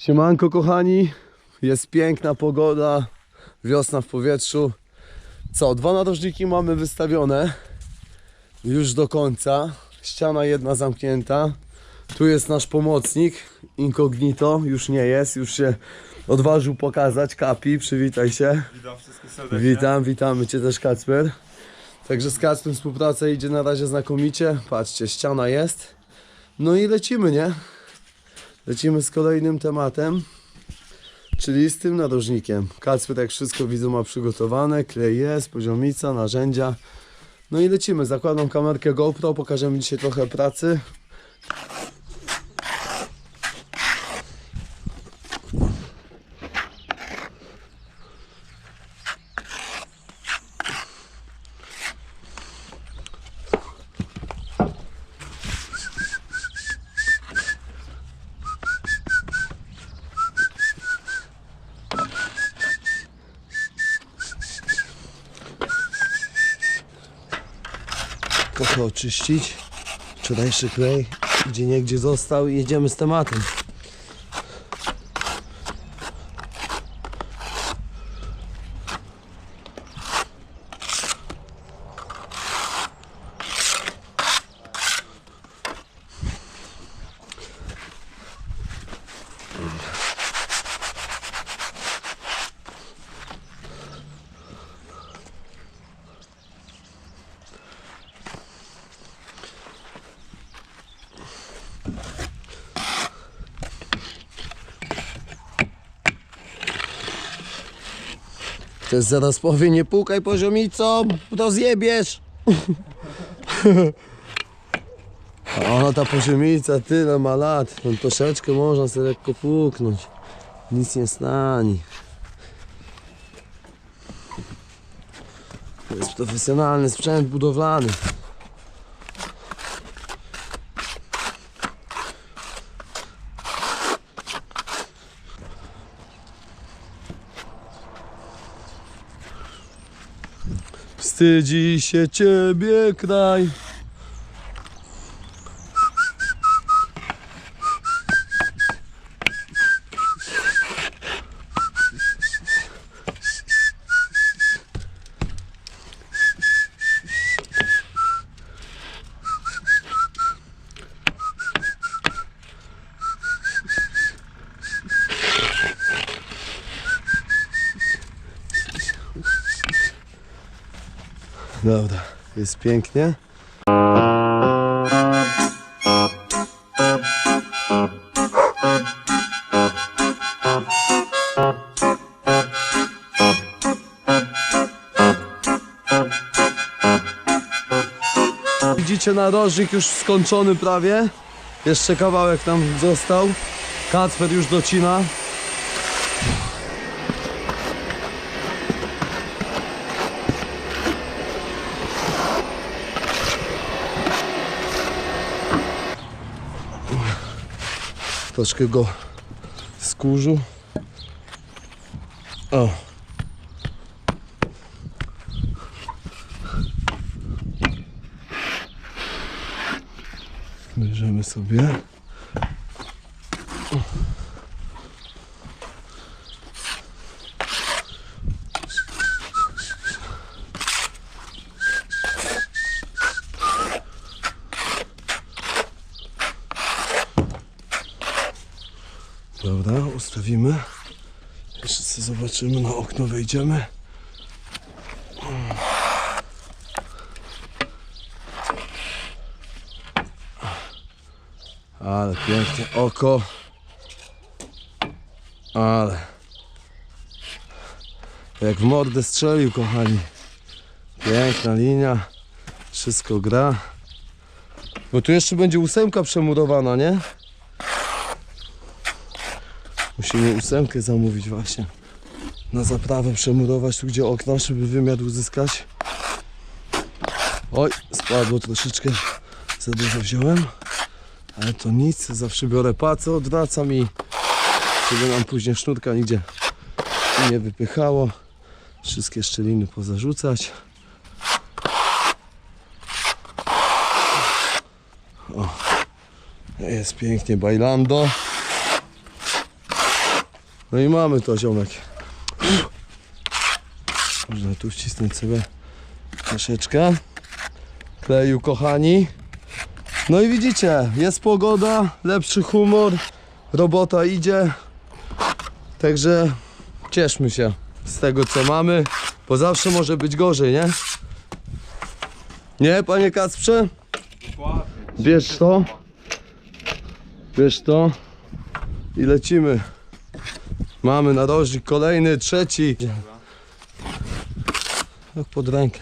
Siemanko kochani, jest piękna pogoda, wiosna w powietrzu. Co, dwa narożniki mamy wystawione już do końca. Ściana jedna zamknięta. Tu jest nasz pomocnik, incognito, już nie jest, już się odważył pokazać. Kapi, przywitaj się. Witam wszystkich serdecznie. Witam, witamy Cię też Kacper. Także z Kacperem współpraca idzie na razie znakomicie. Patrzcie, ściana jest. No i lecimy, nie? Lecimy z kolejnym tematem, czyli z tym narożnikiem. Kacper jak wszystko widzę ma przygotowane, klej jest, poziomica, narzędzia. No i lecimy, zakładam kamerkę GoPro, pokażemy dzisiaj trochę pracy. Trochę oczyścić. Wczorajszy klej gdzie niegdzie został i jedziemy z tematem. Też zaraz powie, nie pukaj poziomicą, rozjebiesz. A ona ta poziomica tyle ma lat, no troszeczkę można sobie lekko puknąć. Nic nie stanie. To jest profesjonalny sprzęt budowlany. Wstydzi się ciebie kraj. Dobra, jest pięknie. Widzicie narożnik już skończony prawie. Jeszcze kawałek tam został. Kacper już docina. Troszkę go skórzu. O. Bierzemy sobie. Dobra, ustawimy. Jeszcze sobie zobaczymy, na okno wejdziemy. Ale pięknie oko. Ale. Jak w mordę strzelił, kochani. Piękna linia. Wszystko gra. Bo tu jeszcze będzie ósemka przemurowana, nie? Musimy ósemkę zamówić właśnie. Na zaprawę przemurować tu gdzie okna, żeby wymiar uzyskać. Oj, spadło troszeczkę. Za dużo wziąłem. Ale to nic, zawsze biorę pacę, odwracam i żeby nam później sznurka nigdzie nie wypychało. Wszystkie szczeliny pozarzucać. O, jest pięknie bailando. No i mamy to ziomek. Można tu wcisnąć sobie troszeczkę. Kleju kochani. No i widzicie, jest pogoda, lepszy humor, robota idzie. Także cieszmy się z tego co mamy, bo zawsze może być gorzej, nie? Nie, panie Kacprze? Bierz to. Bierz to. I lecimy. Mamy narożnik kolejny, trzeci. Jak pod rękę.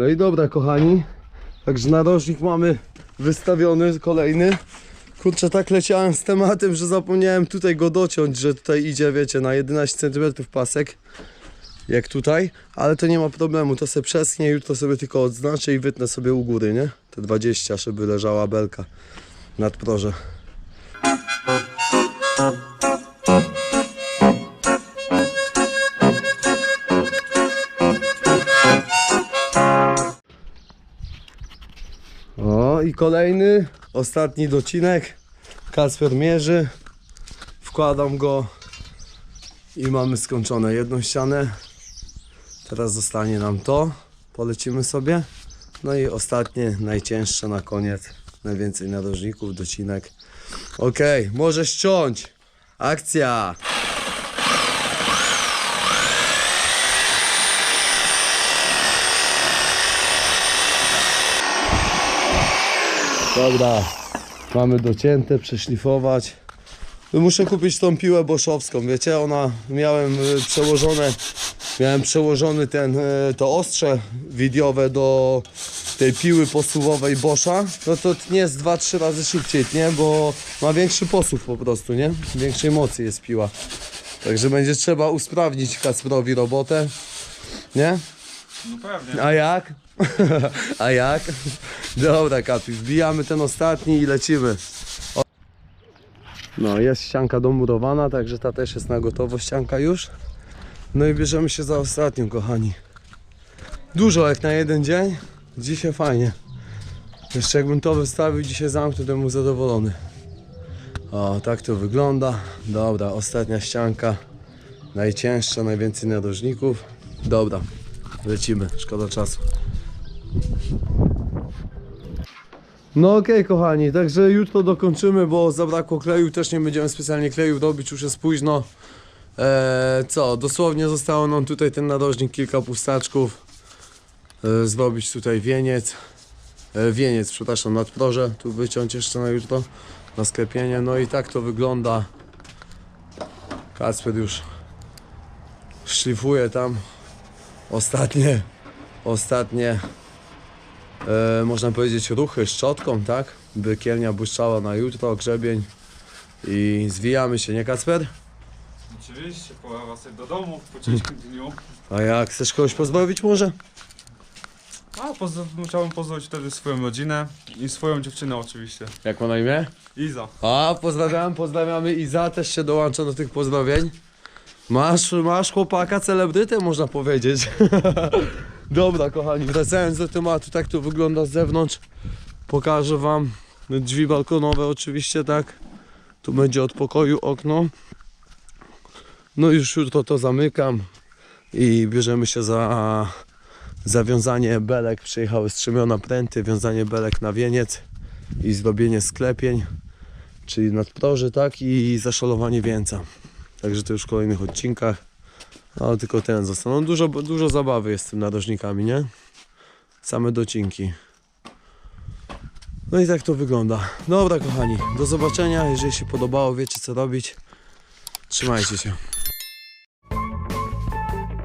No i dobra kochani, także narożnik mamy wystawiony kolejny. Kurczę, tak leciałem z tematem, że zapomniałem tutaj go dociąć, że tutaj idzie, wiecie, na 11 cm pasek, jak tutaj, ale to nie ma problemu, to sobie przesknie, jutro sobie tylko odznaczę i wytnę sobie u góry, nie? Te 20, żeby leżała belka nad proże. I kolejny, ostatni docinek. Kasper mierzy. Wkładam go i mamy skończone jedną ścianę. Teraz zostanie nam to. Polecimy sobie. No i ostatnie, najcięższe na koniec. Najwięcej narożników, docinek. Ok, może ściąć. Akcja! Dobra, mamy docięte, przeszlifować. Muszę kupić tą piłę boszowską, wiecie, ona, miałem y, przełożone, miałem przełożony ten, y, to ostrze widiowe do tej piły posuwowej Boscha, no to nie jest 2-3 razy szybciej, nie, bo ma większy posuw po prostu, nie, większej mocy jest piła. Także będzie trzeba usprawnić Kacprowi robotę, nie? No pewnie. A jak? A jak? Dobra, Kapi, wbijamy ten ostatni i lecimy. O- No, jest ścianka domurowana, także ta też jest na gotowo ścianka już. No i bierzemy się za ostatnią, kochani. Dużo jak na jeden dzień. Dzisiaj fajnie. Jeszcze jakbym to wystawił, dzisiaj zamknął, to bym zadowolony. O, tak to wygląda. Dobra, ostatnia ścianka. Najcięższa, najwięcej narożników. Dobra, lecimy, szkoda czasu. No okej kochani, także jutro dokończymy, bo zabrakło kleju, też nie będziemy specjalnie kleju robić, już jest późno. Eee, co, dosłownie zostało nam tutaj ten narożnik, kilka pustaczków. Eee, zrobić tutaj wieniec. Eee, wieniec, przepraszam, nadproże, tu wyciąć jeszcze na jutro, na sklepienie. No i tak to wygląda. Kacper już szlifuje tam ostatnie, ostatnie e, można powiedzieć ruchy szczotką, tak? By kielnia błyszczała na jutro, grzebień i zwijamy się, nie Kacper? Oczywiście, poława sobie do domu po ciężkim dniu. A jak, chcesz kogoś pozbawić może? A pozdro- chciałbym pozdrowić wtedy swoją rodzinę i swoją dziewczynę oczywiście. Jak ma na imię? Iza. A, pozdrawiam, pozdrawiamy Iza, też się dołącza do tych pozdrowień. Masz, masz chłopaka celebrytę, można powiedzieć. Dobra, kochani, wracając do tematu, tak to wygląda z zewnątrz. Pokażę wam drzwi balkonowe oczywiście, tak. Tu będzie od pokoju okno. No już jutro to zamykam i bierzemy się za zawiązanie belek. Przyjechały strzemiona pręty, wiązanie belek na wieniec i zrobienie sklepień czyli nadproży, tak, i zaszalowanie wieńca. Także to już w kolejnych odcinkach. Ale tylko ten został. No dużo, dużo zabawy jest z tym narożnikami, nie? Same docinki. No i tak to wygląda. Dobra kochani, do zobaczenia. Jeżeli się podobało, wiecie co robić. Trzymajcie się.